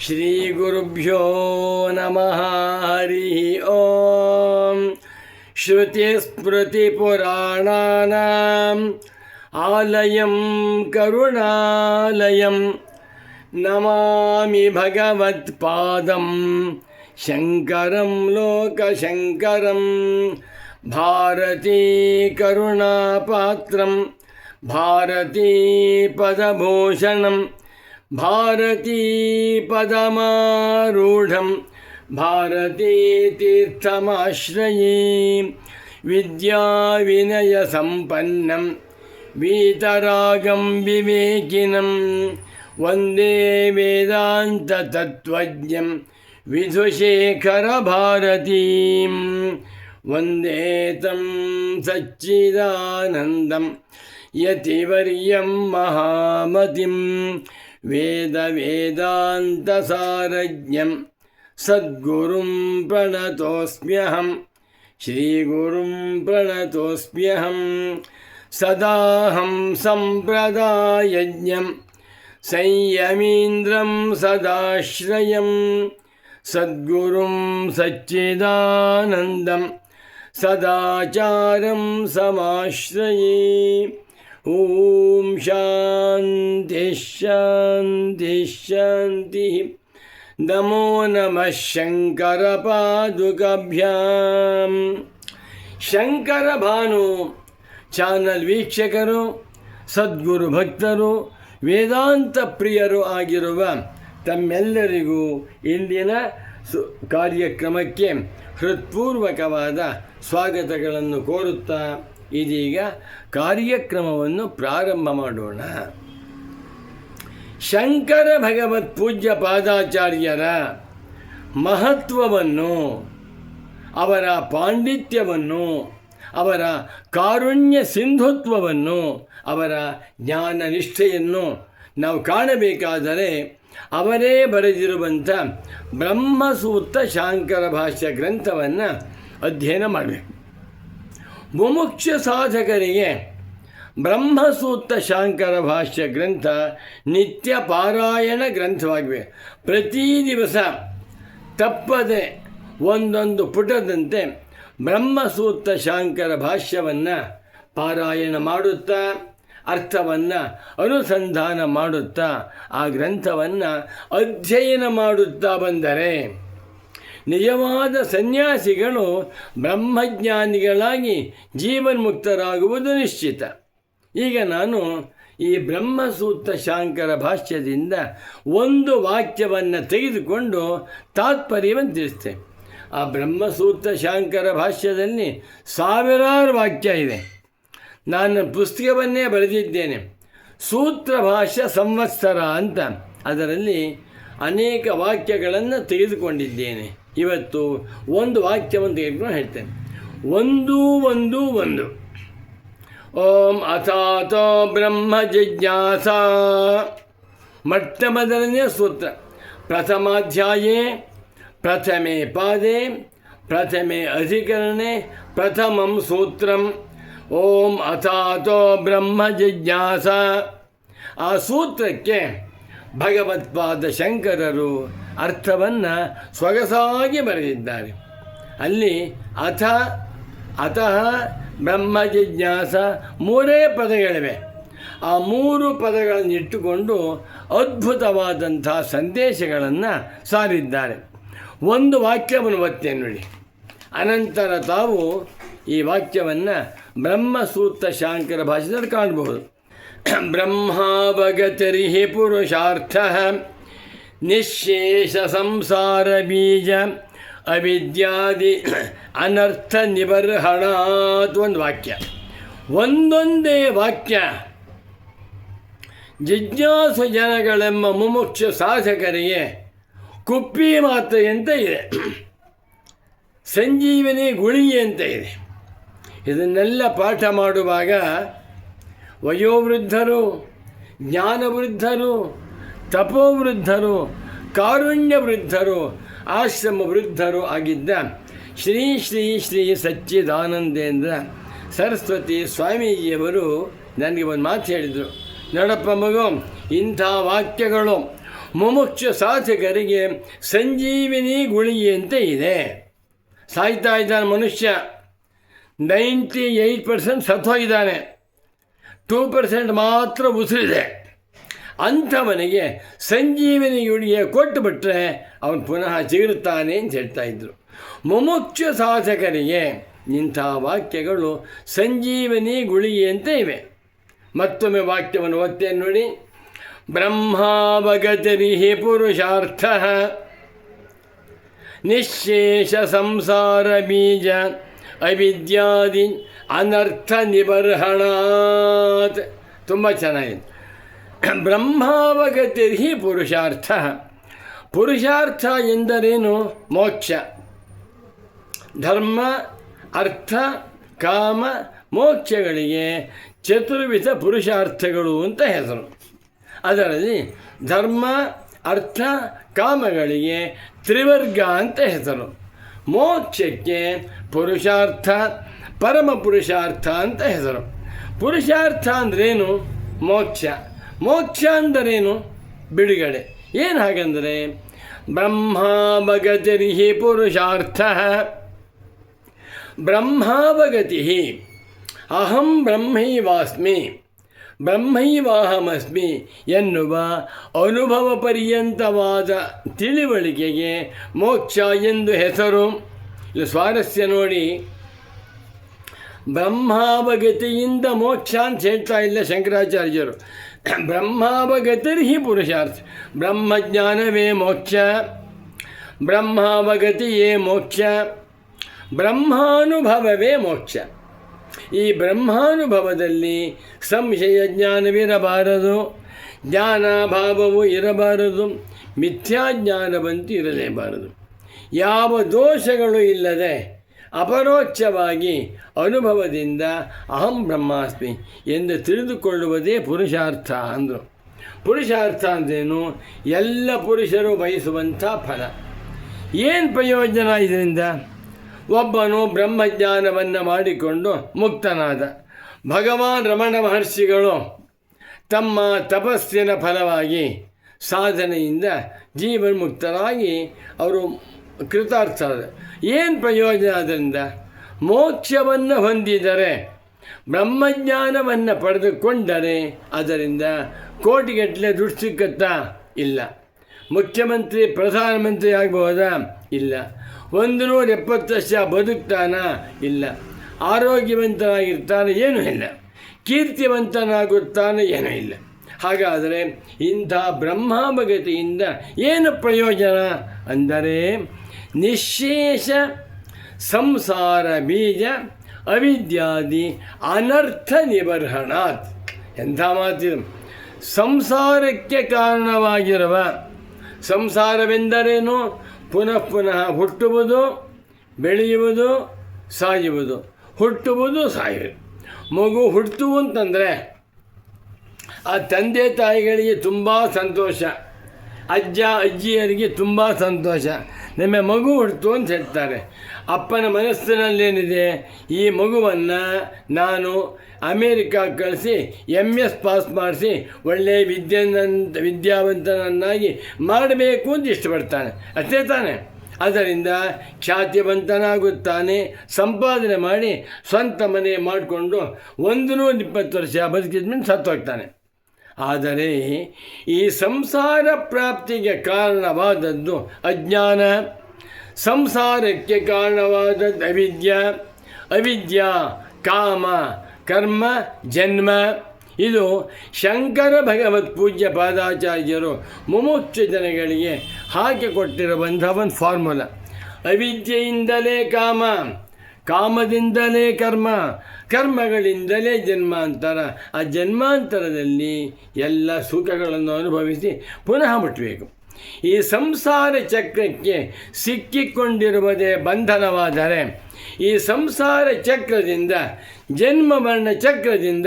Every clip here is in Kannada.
श्रीगुरुभ्यो नमः हरिः ॐ श्रुतिस्मृतिपुराणानाम् आलयं करुणालयं नमामि भगवत्पादं शङ्करं लोकशङ्करं। भारती करुणापात्रं भारती पदभूषणं भारती पदमारूढं भारती तीर्थमाश्रये विद्याविनयसम्पन्नं वीतरागं विवेकिनं वन्दे वेदान्ततत्त्वज्ञं विधुशेखरभारतीं वन्दे तं सच्चिदानन्दं यतिवर्यं महामतिं वेदवेदान्तसारज्ञं सद्गुरुं प्रणतोऽस्म्यहम् श्रीगुरुं प्रणतोऽस्म्यहं सदाहं सम्प्रदायज्ञं संयमीन्द्रं सदाश्रयं सद्गुरुं सच्चिदानन्दं सदाचारं समाश्रये ಓಂ ಶಾಂತಿ ಶಾಂತಿ ಶಾಂತಿ ನಮೋ ನಮಃ ಶಂಕರ ಪಾದುಕಭ್ಯಾಂ ಶಂಕರ ಭಾನು ಚಾನಲ್ ವೀಕ್ಷಕರು, ಸದ್ಗುರು ಭಕ್ತರು ವೇದಾಂತ ಪ್ರಿಯರು ಆಗಿರುವ ತಮ್ಮೆಲ್ಲರಿಗೂ ಇಂದಿನ ಸು, ಕಾರ್ಯಕ್ರಮಕ್ಕೆ ಹೃತ್ಪೂರ್ವಕವಾದ ಸ್ವಾಗತಗಳನ್ನು ಕೋರುತ್ತಾ ಇದೀಗ ಕಾರ್ಯಕ್ರಮವನ್ನು ಪ್ರಾರಂಭ ಮಾಡೋಣ. ಶಂಕರ ಭಗವತ್ ಪೂಜ್ಯ ಪಾದಾಚಾರ್ಯರ ಮಹತ್ವವನ್ನು, ಅವರ ಪಾಂಡಿತ್ಯವನ್ನು, ಅವರ ಕಾರುಣ್ಯ ಸಿಂಧುತ್ವವನ್ನು, ಅವರ ಜ್ಞಾನ ನಿಷ್ಠೆಯನ್ನು ನಾವು ಕಾಣಬೇಕಾದರೆ ಅವರೇ ಬರೆದಿರುವಂಥ ಬ್ರಹ್ಮಸೂತ್ರ ಶಾಂಕರ ಭಾಷ್ಯ ಗ್ರಂಥವನ್ನು ಅಧ್ಯಯನ ಮಾಡಬೇಕು. ಮುಮುಕ್ಷ ಸಾಧಕರಿಗೆ ಬ್ರಹ್ಮಸೂತ್ರ ಶಾಂಕರ ಭಾಷ್ಯ ಗ್ರಂಥ ನಿತ್ಯ ಪಾರಾಯಣ ಗ್ರಂಥವಾಗಿವೆ. ಪ್ರತಿ ದಿವಸ ತಪ್ಪದೆ ಒಂದೊಂದು ಪುಟದಂತೆ ಬ್ರಹ್ಮಸೂತ್ರ ಶಾಂಕರ ಭಾಷ್ಯವನ್ನು ಪಾರಾಯಣ ಮಾಡುತ್ತಾ, ಅರ್ಥವನ್ನು ಅನುಸಂಧಾನ ಮಾಡುತ್ತಾ, ಆ ಗ್ರಂಥವನ್ನು ಅಧ್ಯಯನ ಮಾಡುತ್ತಾ ಬಂದರೆ ನಿಜವಾದ ಸನ್ಯಾಸಿಗಳು ಬ್ರಹ್ಮಜ್ಞಾನಿಗಳಾಗಿ ಜೀವನ್ಮುಕ್ತರಾಗುವುದು ನಿಶ್ಚಿತ. ಈಗ ನಾನು ಈ ಬ್ರಹ್ಮಸೂತ್ರ ಶಾಂಕರ ಭಾಷ್ಯದಿಂದ ಒಂದು ವಾಕ್ಯವನ್ನು ತೆಗೆದುಕೊಂಡು ತಾತ್ಪರ್ಯವನ್ನು ತಿಳಿಸ್ತೇನೆ. ಆ ಬ್ರಹ್ಮಸೂತ್ರ ಶಾಂಕರ ಭಾಷ್ಯದಲ್ಲಿ ಸಾವಿರಾರು ವಾಕ್ಯ ಇದೆ. ನಾನು ಪುಸ್ತಕವನ್ನೇ ಬರೆದಿದ್ದೇನೆ. ಸೂತ್ರ ಭಾಷ್ಯ ಸಂವತ್ಸರ ಅಂತ. ಅದರಲ್ಲಿ ಅನೇಕ ವಾಕ್ಯಗಳನ್ನು ತೆಗೆದುಕೊಂಡಿದ್ದೇನೆ. ಇವತ್ತು ಒಂದು ವಾಕ್ಯವನ್ನು ತೆಗೆದುಕೊಂಡು ಹೇಳ್ತೇನೆ. ಒಂದು ಒಂದು ಒಂದು. ಓಂ ಅಥಾತೋ ಬ್ರಹ್ಮ ಜಿಜ್ಞಾಸ. ಮೊಟ್ಟ ಮೊದಲನೇ ಸೂತ್ರ. ಪ್ರಥಮಾಧ್ಯಾಯೇ, ಪ್ರಥಮೆ ಪಾದೆ, ಪ್ರಥಮೆ ಅಧಿಕರಣೆ, ಪ್ರಥಮಂ ಸೂತ್ರಂ. ಓಂ ಅಥಾತೋ ಬ್ರಹ್ಮ ಜಿಜ್ಞಾಸ. ಆ ಸೂತ್ರಕ್ಕೆ ಭಗವತ್ಪಾದ ಶಂಕರರು ಅರ್ಥವನ್ನು ಸೊಗಸಾಗಿ ಬರೆದಿದ್ದಾರೆ. ಅಲ್ಲಿ ಅಥ, ಅತಃ, ಬ್ರಹ್ಮ, ಜಿಜ್ಞಾಸ ಮೂರೇ ಪದಗಳಿವೆ. ಆ ಮೂರು ಪದಗಳನ್ನು ಇಟ್ಟುಕೊಂಡು ಅದ್ಭುತವಾದಂಥ ಸಂದೇಶಗಳನ್ನು ಸಾರಿದ್ದಾರೆ. ಒಂದು ವಾಕ್ಯವನ್ನು ಒತ್ತೆ ನೋಡಿ. ಅನಂತರ ತಾವು ಈ ವಾಕ್ಯವನ್ನು ಬ್ರಹ್ಮಸೂತ್ರ ಶಾಂಕರ ಭಾಷೆಯಲ್ಲಿ ಕಾಣಬಹುದು. ಬ್ರಹ್ಮಾವಗತರಿ ಪುರುಷಾರ್ಥ ನಿಶೇಷ ಸಂಸಾರ ಬೀಜ ಅವಿದ್ಯಾದಿ ಅನರ್ಥ ನಿಬರ್ಹಣಾತ್ ಒಂದು ವಾಕ್ಯ. ಒಂದೊಂದೇ ವಾಕ್ಯ ಜಿಜ್ಞಾಸು ಜನಗಳೆಂಬ ಮುಮುಕ್ಷ ಸಾಧಕರಿಗೆ ಕುಪ್ಪಿ ಮಾತ್ರೆಯಂತೆ ಇದೆ. ಸಂಜೀವನಿ ಅಂತ ಇದೆ. ಇದನ್ನೆಲ್ಲ ಪಾಠ ಮಾಡುವಾಗ ವಯೋವೃದ್ಧರು, ಜ್ಞಾನವೃದ್ಧರು ತಪೋವೃದ್ಧರು ಕಾರುಣ್ಯ ವೃದ್ಧರು ಆಶ್ರಮ ವೃದ್ಧರು ಆಗಿದ್ದ ಶ್ರೀ ಶ್ರೀ ಶ್ರೀ ಸಚ್ಚಿದಾನಂದೇಂದ್ರ ಸರಸ್ವತಿ ಸ್ವಾಮೀಜಿಯವರು ನನಗೆ ಒಂದು ಮಾತು ಹೇಳಿದರು. ನೋಡಪ್ಪ ಮಗು, ಇಂಥ ವಾಕ್ಯಗಳು ಮುಮುಕ್ಷ ಸಾಧಕರಿಗೆ ಸಂಜೀವಿನಿ ಗುಳಿಯಂತೆ ಇದೆ. ಸಾಯ್ತಾ ಇದ್ದಾನೆ ಮನುಷ್ಯ. ನೈಂಟಿ ಏಯ್ಟ್ ಪರ್ಸೆಂಟ್ ಸತ್ತೋಗಿದ್ದಾನೆ. ಟೂ ಪರ್ಸೆಂಟ್ ಮಾತ್ರ ಉಸಿರಿದೆ. ಅಂಥವನಿಗೆ ಸಂಜೀವಿನಿ ಗುಳಿಗೆ ಕೊಟ್ಟು ಬಿಟ್ಟರೆ ಅವನು ಪುನಃ ಚಿಗುರುತ್ತಾನೆ ಅಂತ ಹೇಳ್ತಾ ಇದ್ರು. ಮುಮುಕ್ಷ ಸಾಧಕರಿಗೆ ಇಂಥ ವಾಕ್ಯಗಳು ಸಂಜೀವನಿ ಅಂತ ಇವೆ. ಮತ್ತೊಮ್ಮೆ ವಾಕ್ಯವನ್ನು ಓದ್ತೇನೆ ನೋಡಿ. ಬ್ರಹ್ಮಾವಗತಿರಿಹಿ ಪುರುಷಾರ್ಥ ನಿಶೇಷ ಸಂಸಾರ ಬೀಜ ಅವಿದ್ಯಾದಿ ಅನರ್ಥ ನಿಬರ್ಹಣಾತ್. ತುಂಬ ಚೆನ್ನಾಗಿದೆ ಬ್ರಹ್ಮಾವಗತಿರ್ಹಿ ಪುರುಷಾರ್ಥ. ಪುರುಷಾರ್ಥ ಎಂದರೇನು? ಮೋಕ್ಷ. ಧರ್ಮ, ಅರ್ಥ, ಕಾಮ, ಮೋಕ್ಷಗಳಿಗೆ ಚತುರ್ವಿಧ ಪುರುಷಾರ್ಥಗಳು ಅಂತ ಹೆಸರು. ಅದರಲ್ಲಿ ಧರ್ಮ, ಅರ್ಥ, ಕಾಮಗಳಿಗೆ ತ್ರಿವರ್ಗ ಅಂತ ಹೆಸರು. ಮೋಕ್ಷಕ್ಕೆ ಪುರುಷಾರ್ಥ, ಪರಮ ಪುರುಷಾರ್ಥ ಅಂತ ಹೆಸರು. ಪುರುಷಾರ್ಥ ಅಂದ್ರೇನು? ಮೋಕ್ಷ. ಮೋಕ್ಷ ಅಂದರೇನು? ಬಿಡುಗಡೆ. ಏನು ಬ್ರಹ್ಮ ಭಗತಿ ಪುರುಷಾರ್ಥ. ಬ್ರಹ್ಮಾವಗತಿ ಅಹಂ ಬ್ರಹ್ಮೈವಾಸ್ಮಿ ಬ್ರಹ್ಮೈವಾಹಮಸ್ಮಿ ಎನ್ನುವ ಅನುಭವ ಪರ್ಯಂತವಾದ ತಿಳಿವಳಿಕೆಗೆ ಮೋಕ್ಷ ಎಂದು ಹೆಸರು. ಇಲ್ಲಿ ಸ್ವಾರಸ್ಯ ನೋಡಿ. ಬ್ರಹ್ಮಾವಗತಿಯಿಂದ ಮೋಕ್ಷ ಅಂತ ಹೇಳ್ತಾ ಇಲ್ಲ ಶಂಕರಾಚಾರ್ಯರು. ಬ್ರಹ್ಮಾವಗತಿರ್ಹಿ ಪುರುಷಾರ್ಥ. ಬ್ರಹ್ಮಜ್ಞಾನವೇ ಮೋಕ್ಷ. ಬ್ರಹ್ಮಾವಗತಿಯೇ ಮೋಕ್ಷ. ಬ್ರಹ್ಮಾನುಭವವೇ ಮೋಕ್ಷ. ಈ ಬ್ರಹ್ಮಾನುಭವದಲ್ಲಿ ಸಂಶಯ ಜ್ಞಾನವಿರಬಾರದು. ಜ್ಞಾನಭಾವವು ಇರಬಾರದು. ಮಿಥ್ಯಾಜ್ಞಾನವಂತೂ ಇರಲೇಬಾರದು. ಯಾವ ದೋಷಗಳು ಇಲ್ಲದೆ ಅಪರೋಕ್ಷವಾಗಿ ಅನುಭವದಿಂದ ಅಹಂ ಬ್ರಹ್ಮಾಸ್ಮಿ ಎಂದು ತಿಳಿದುಕೊಳ್ಳುವುದೇ ಪುರುಷಾರ್ಥ ಅಂದರು. ಪುರುಷಾರ್ಥ ಅಂದ್ರೇನು? ಎಲ್ಲ ಪುರುಷರು ಬಯಸುವಂಥ ಫಲ. ಏನು ಪ್ರಯೋಜನ ಇದರಿಂದ? ಒಬ್ಬನು ಬ್ರಹ್ಮಜ್ಞಾನವನ್ನು ಮಾಡಿಕೊಂಡು ಮುಕ್ತನಾದ. ಭಗವಾನ್ ರಮಣ ಮಹರ್ಷಿಗಳು ತಮ್ಮ ತಪಸ್ಸಿನ ಫಲವಾಗಿ ಸಾಧನೆಯಿಂದ ಜೀವನ್ಮುಕ್ತರಾಗಿ ಅವರು ಕೃತಾರ್ಥರಾದ ಏನು ಪ್ರಯೋಜನ ಅದರಿಂದ ಮೋಕ್ಷವನ್ನು ಹೊಂದಿದರೆ, ಬ್ರಹ್ಮಜ್ಞಾನವನ್ನು ಪಡೆದುಕೊಂಡರೆ ಅದರಿಂದ ಕೋಟಿಗಟ್ಟಲೆ ದುಡ್ಡು ಸಿಕ್ಕತ್ತಾ ಇಲ್ಲ. ಮುಖ್ಯಮಂತ್ರಿ, ಪ್ರಧಾನಮಂತ್ರಿ ಆಗಬಹುದಾ? ಇಲ್ಲ. ಒಂದು ನೂರ ಎಪ್ಪತ್ತು ವರ್ಷ ಬದುಕ್ತಾನ? ಇಲ್ಲ. ಆರೋಗ್ಯವಂತನಾಗಿರ್ತಾನೆ? ಏನೂ ಇಲ್ಲ. ಕೀರ್ತಿವಂತನಾಗುತ್ತಾನೆ? ಏನೂ ಇಲ್ಲ. ಹಾಗಾದರೆ ಇಂಥ ಬ್ರಹ್ಮಾಭಗತಿಯಿಂದ ಏನು ಪ್ರಯೋಜನ? ಅಂದರೆ ನಿಶೇಷ, ಸಂಸಾರ, ಬೀಜ, ಅವಿದ್ಯಾದಿ, ಅನರ್ಥ ನಿಬರ್ಹಣಾತ್. ಎಂಥ ಮಾತಿದು ಸಂಸಾರಕ್ಕೆ ಕಾರಣವಾಗಿರುವ ಸಂಸಾರವೆಂದರೇನು? ಪುನಃ ಪುನಃ ಹುಟ್ಟುವುದು, ಬೆಳೆಯುವುದು, ಸಾಯುವುದು. ಹುಟ್ಟುವುದು, ಸಾಯುವುದು. ಮಗು ಹುಟ್ಟುವಂತಂದರೆ ಆ ತಂದೆ ತಾಯಿಗಳಿಗೆ ತುಂಬ ಸಂತೋಷ. ಅಜ್ಜ, ಅಜ್ಜಿಯರಿಗೆ ತುಂಬ ಸಂತೋಷ. ನಮ್ಮ ಮಗು ಹುಡ್ತು ಅಂತ ಹೇಳ್ತಾರೆ. ಅಪ್ಪನ ಮನಸ್ಸಿನಲ್ಲೇನಿದೆ? ಈ ಮಗುವನ್ನು ನಾನು ಅಮೇರಿಕಾಗೆ ಕಳಿಸಿ ಎಂ ಎಸ್ ಪಾಸ್ ಮಾಡಿಸಿ ಒಳ್ಳೆಯ ವಿದ್ಯಾನಂತ, ವಿದ್ಯಾವಂತನನ್ನಾಗಿ ಮಾಡಬೇಕು ಅಂತ ಇಷ್ಟಪಡ್ತಾನೆ. ಅಷ್ಟೇ ತಾನೆ. ಅದರಿಂದ ಖ್ಯಾತಿವಂತನಾಗುತ್ತಾನೆ. ಸಂಪಾದನೆ ಮಾಡಿ ಸ್ವಂತ ಮನೆ ಮಾಡಿಕೊಂಡು ಒಂದು ನೂರ ಇಪ್ಪತ್ತು ವರ್ಷ ಬದುಕಿದ್ಮೇಲೆ ಸತ್ತೋಗ್ತಾನೆ. ಆದರೆ ಈ ಸಂಸಾರ ಪ್ರಾಪ್ತಿಗೆ ಕಾರಣವಾದದ್ದು ಅಜ್ಞಾನ. ಸಂಸಾರಕ್ಕೆ ಕಾರಣವಾದದ್ದು ಅವಿದ್ಯ. ಅವಿದ್ಯಾ ಕಾಮ, ಕರ್ಮ, ಜನ್ಮ. ಇದು ಶಂಕರ ಭಗವತ್ ಪೂಜ್ಯ ಪಾದಾಚಾರ್ಯರು ಮುಮುಕ್ಷ ಜನಗಳಿಗೆ ಹಾಕಿಕೊಟ್ಟಿರುವಂಥ ಒಂದು ಫಾರ್ಮುಲಾ ಅವಿದ್ಯೆಯಿಂದಲೇ ಕಾಮ. ಕಾಮದಿಂದಲೇ ಕರ್ಮ, ಕರ್ಮಗಳಿಂದಲೇ ಜನ್ಮಾಂತರ. ಆ ಜನ್ಮಾಂತರದಲ್ಲಿ ಎಲ್ಲ ಸುಖಗಳನ್ನು ಅನುಭವಿಸಿ ಪುನಃ ಮುಟ್ಟಬೇಕು ಈ ಸಂಸಾರ ಚಕ್ರಕ್ಕೆ ಸಿಕ್ಕಿಕೊಂಡಿರುವುದೇ ಬಂಧನವಾದರೆ, ಈ ಸಂಸಾರ ಚಕ್ರದಿಂದ, ಜನ್ಮ ಮರಣ ಚಕ್ರದಿಂದ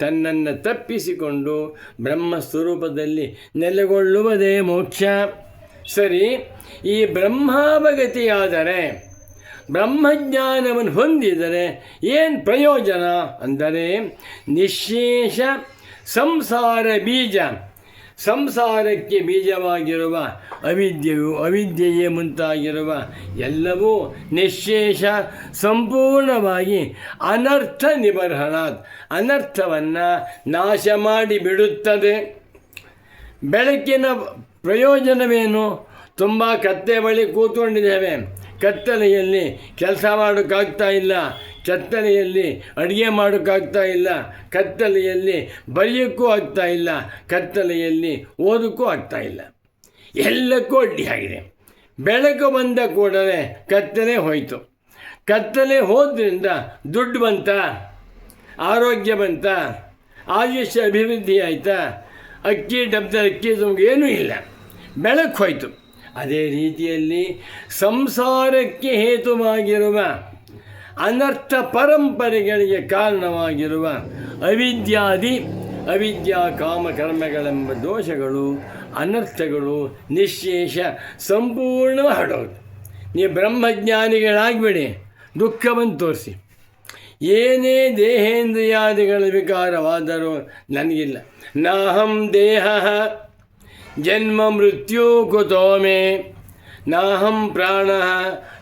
ತನ್ನನ್ನು ತಪ್ಪಿಸಿಕೊಂಡು ಬ್ರಹ್ಮ ಸ್ವರೂಪದಲ್ಲಿ ನೆಲೆಗೊಳ್ಳುವುದೇ ಮೋಕ್ಷ. ಸರಿ, ಈ ಬ್ರಹ್ಮಾವಗತಿಯಾದರೆ ಬ್ರಹ್ಮಜ್ಞಾನವನ್ನು ಹೊಂದಿದರೆ ಏನು ಪ್ರಯೋಜನ ಅಂದರೆ ನಿಶೇಷ ಸಂಸಾರ ಬೀಜ. ಸಂಸಾರಕ್ಕೆ ಬೀಜವಾಗಿರುವ ಅವಿದ್ಯೆಯು ಅವಿದ್ಯೆಯೇ ಮುಂತಾಗಿರುವ ಎಲ್ಲವೂ ನಿಶೇಷ, ಸಂಪೂರ್ಣವಾಗಿ ಅನರ್ಥ ನಿಬರ್ಹಣಾತ್ ಅನರ್ಥವನ್ನು ನಾಶ ಮಾಡಿ ಬಿಡುತ್ತದೆ. ಬೆಳಕಿನ ಪ್ರಯೋಜನವೇನು? ತುಂಬ ಕತ್ತೆ ಬಳಿ ಕೂತ್ಕೊಂಡಿದ್ದೇವೆ. ಕತ್ತಲೆಯಲ್ಲಿ ಕೆಲಸ ಮಾಡೋಕ್ಕಾಗ್ತಾ ಇಲ್ಲ. ಕತ್ತಲೆಯಲ್ಲಿ ಅಡುಗೆ ಮಾಡೋಕ್ಕಾಗ್ತಾ ಇಲ್ಲ. ಕತ್ತಲೆಯಲ್ಲಿ ಬರೆಯೋಕ್ಕೂ ಆಗ್ತಾ ಇಲ್ಲ. ಕತ್ತಲೆಯಲ್ಲಿ ಓದೋಕ್ಕೂ ಆಗ್ತಾ ಇಲ್ಲ. ಎಲ್ಲಕ್ಕೂ ಅಡ್ಡಿಯಾಗಿದೆ. ಬೆಳಕು ಬಂದ ಕೂಡಲೇ ಕತ್ತಲೆ ಹೋಯಿತು. ಕತ್ತಲೆ ಹೋದ್ರಿಂದ ದುಡ್ಡು ಬಂತ? ಆರೋಗ್ಯ ಬಂತ? ಆಯುಷ್ಯ ಅಭಿವೃದ್ಧಿ ಆಯಿತಾ? ಅಕ್ಕಿ ಡಬ್ಬ ಅಕ್ಕಿ ಏನೂ ಇಲ್ಲ. ಬೆಳಕು ಹೋಯಿತು. ಅದೇ ರೀತಿಯಲ್ಲಿ ಸಂಸಾರಕ್ಕೆ ಹೇತುವಾಗಿರುವ ಅನರ್ಥ ಪರಂಪರೆಗಳಿಗೆ ಕಾರಣವಾಗಿರುವ ಅವಿದ್ಯಾದಿ, ಅವಿದ್ಯಾ ಕಾಮಕರ್ಮಗಳೆಂಬ ದೋಷಗಳು, ಅನರ್ಥಗಳು ನಿಶೇಷ ಸಂಪೂರ್ಣ ಹಡೋದು ನೀವು ಬ್ರಹ್ಮಜ್ಞಾನಿಗಳಾಗಬೇಡಿ, ದುಃಖವನ್ನು ತೋರಿಸಿ. ಏನೇ ದೇಹೇಂದ್ರಿಯಾದಿಗಳ ವಿಕಾರವಾದರೂ ನನಗಿಲ್ಲ. ನಾಹಂ ದೇಹ ಜನ್ಮ ಮೃತ್ಯು ಕುತೋ ಮೇ ನಾಹಂ ಪ್ರಾಣ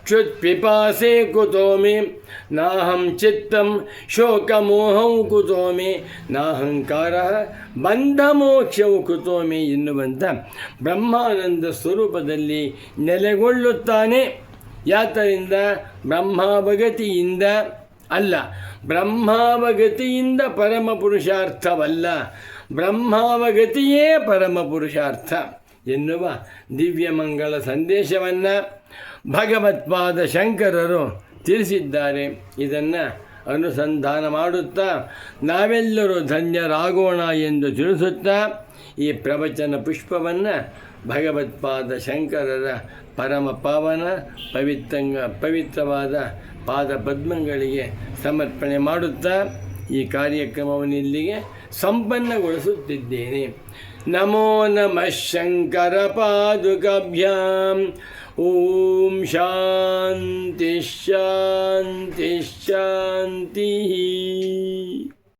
ಕ್ಷುತ್ ಪಿಪಾಸೆ ಕುತೋ ಮೇ ನಾಹಂ ಚಿತ್ತಂ ಶೋಕಮೋಹಂ ಕುತೋ ಮೇ ನಾಹಂಕಾರ ಬಂಧ ಮೋಕ್ಷವು ಕುತೋ ಮೇ ಎನ್ನುವಂಥ ಬ್ರಹ್ಮಾನಂದ ಸ್ವರೂಪದಲ್ಲಿ ನೆಲೆಗೊಳ್ಳುತ್ತಾನೆ। ಯಾತರಿಂದ? ಬ್ರಹ್ಮಾವಗತಿಯಿಂದ ಅಲ್ಲ ಬ್ರಹ್ಮಾವಗತಿಯಿಂದ ಪರಮ ಪುರುಷಾರ್ಥವಲ್ಲ ಬ್ರಹ್ಮಾವಗತಿಯೇ ಪರಮ ಪುರುಷಾರ್ಥ. ಎನ್ನುವ ದಿವ್ಯಮಂಗಳ ಸಂದೇಶವನ್ನು ಭಗವತ್ಪಾದ ಶಂಕರರು ತಿಳಿಸಿದ್ದಾರೆ. ಇದನ್ನು ಅನುಸಂಧಾನ ಮಾಡುತ್ತಾ ನಾವೆಲ್ಲರೂ ಧನ್ಯರಾಗೋಣ ಎಂದು ತಿಳಿಸುತ್ತಾ ಈ ಪ್ರವಚನ ಪುಷ್ಪವನ್ನು ಭಗವತ್ಪಾದ ಶಂಕರರ ಪರಮ ಪಾವನ ಪವಿತ್ರಂಗ ಪವಿತ್ರವಾದ ಪಾದ ಪದ್ಮಗಳಿಗೆ ಸಮರ್ಪಣೆ ಮಾಡುತ್ತಾ ಈ ಕಾರ್ಯಕ್ರಮವನ್ನು ಇಲ್ಲಿಗೆ ಸಂಪನ್ನಗೊಳಿಸುತ್ತಿದ್ದೇನೆ. ನಮೋ ನಮಃ ಶಂಕರ ಪಾದುಕಾಭ್ಯಾಂ ಓಂ ಶಾಂತಿ ಶಾಂತಿ ಶಾಂತಿ.